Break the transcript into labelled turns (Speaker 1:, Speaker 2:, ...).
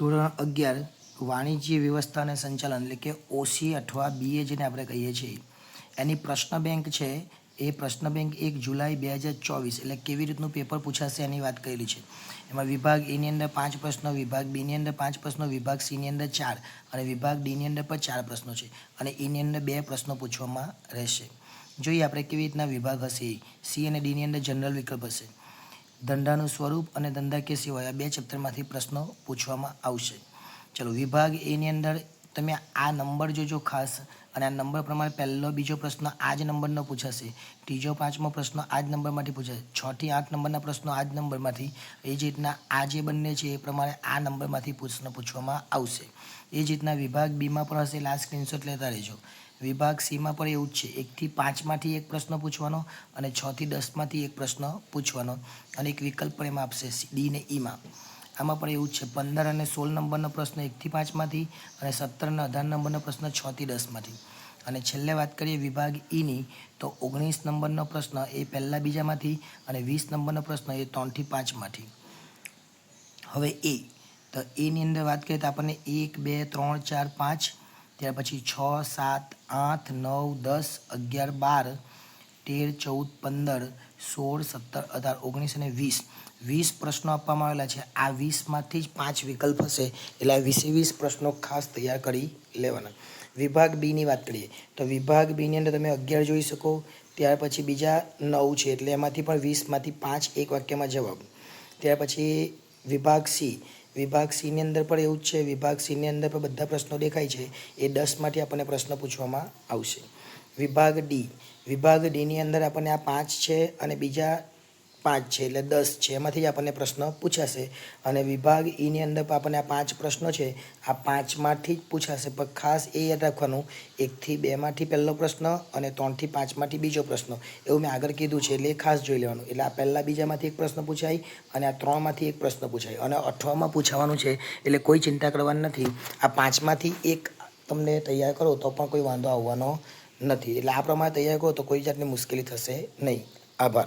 Speaker 1: ધોરણ અગિયાર, વાણિજ્ય વ્યવસ્થા અને સંચાલન, એટલે કે ઓસી અથવા બીએ જેને આપણે કહીએ છીએ. એની પ્રશ્ન બેંક છે, એ પ્રશ્ન બેંક એક જુલાઈ બે હજાર ચોવીસ, એટલે કેવી રીતનું પેપર પૂછાશે એની વાત કરેલી છે. એમાં વિભાગ એની અંદર પાંચ પ્રશ્નો, વિભાગ બીની અંદર પાંચ પ્રશ્નો, વિભાગ સીની અંદર ચાર, અને વિભાગ ડીની અંદર પણ ચાર પ્રશ્નો છે, અને એની અંદર બે પ્રશ્નો પૂછવામાં રહેશે. જોઈએ આપણે કેવી રીતના વિભાગ હશે સી અને ડીની અંદર જનરલ વિકલ્પ હશે. ધંધાનું સ્વરૂપ અને ધંધાકીય સેવાઓ આ બે ચેપ્ટરમાંથી પ્રશ્નો પૂછવામાં આવશે. ચલો, વિભાગ એની અંદર તમે આ નંબર જોજો ખાસ અને આ નંબર પ્રમાણે પહેલો બીજો પ્રશ્ન આ જ નંબરનો પૂછાશે. ત્રીજો, પાંચમો પ્રશ્ન આ જ નંબરમાંથી પૂછાશે. છથી આઠ નંબરના પ્રશ્નો આ જ નંબરમાંથી. એ જ રીતના આ જે બંને છે એ પ્રમાણે આ નંબરમાંથી પ્રશ્ન પૂછવામાં આવશે. એ જ રીતના વિભાગ બીમાં પણ હશે. લાસ્ટ સ્ક્રીનશોટ લેતા રહેજો. વિભાગ સીમાં પણ એવું જ છે. એકથી પાંચમાંથી એક પ્રશ્ન પૂછવાનો અને છથી દસમાંથી એક પ્રશ્ન પૂછવાનો અને એક વિકલ્પ પણ એમાં આપશે ડી ને ઈમાં. આમાં પણ એવું જ છે. પંદર અને સોળ નંબરનો પ્રશ્ન એકથી પાંચમાંથી અને સત્તર અને અઢાર નંબરનો પ્રશ્ન છથી દસમાંથી. અને છેલ્લે વાત કરીએ વિભાગ ઈની, તો ઓગણીસ નંબરનો પ્રશ્ન એ પહેલાં બીજામાંથી અને વીસ નંબરનો પ્રશ્ન એ ત્રણથી પાંચમાંથી. હવે એ, તો એની અંદર વાત કરીએ તો આપણને એક, બે, ત્રણ, ચાર, પાંચ ત્યાર પછી છ, સાત, આઠ, નવ, દસ, અગિયાર, બાર, તેર, ચૌદ, પંદર, સોળ, સત્તર, અઢાર, ઓગણીસ અને વીસ. વીસ પ્રશ્નો આપવામાં આવેલા છે. આ વીસમાંથી જ પાંચ વિકલ્પ હશે. એટલે આ વીસે વીસ પ્રશ્નો ખાસ તૈયાર કરી લેવાના. વિભાગ બીની વાત કરીએ, તો વિભાગ બીની અંદર તમે અગિયાર જોઈ શકો. ત્યાર પછી બીજા નવ છે, એટલે એમાંથી પણ વીસમાંથી પાંચ એક વાક્યમાં જવાબ. ત્યાર પછી વિભાગ સી વિભાગ સીની અંદર પણ એવું જ છે. વિભાગ સીની અંદર પણ બધા પ્રશ્નો દેખાય છે. એ દસમાંથી આપણને પ્રશ્ન પૂછવામાં આવશે. વિભાગ ડી વિભાગ ડીની અંદર આપણને આ પાંચ છે અને બીજા પાંચ છે એટલે દસ છે. એમાંથી જ આપણને પ્રશ્ન પૂછાશે. અને વિભાગ ઈની અંદર પણ આપણને આ પાંચ પ્રશ્નો છે. આ પાંચમાંથી જ પૂછાશે. પણ ખાસ એ યાદ રાખવાનું, એકથી બેમાંથી પહેલો પ્રશ્ન અને ત્રણથી પાંચમાંથી બીજો પ્રશ્ન. એવું મેં આગળ કીધું છે એટલે એ ખાસ જોઈ લેવાનું. એટલે આ પહેલાં બીજામાંથી એક પ્રશ્ન પૂછાય અને આ ત્રણમાંથી એક પ્રશ્ન પૂછાય. અને અઠવામાં પૂછાવાનું છે, એટલે કોઈ ચિંતા કરવાની નથી. આ પાંચમાંથી એક તમને તૈયાર કરો તો પણ કોઈ વાંધો આવવાનો નથી. એટલે આ પ્રમાણે તૈયાર કરો તો કોઈ જાતની મુશ્કેલી થશે નહીં. આભાર.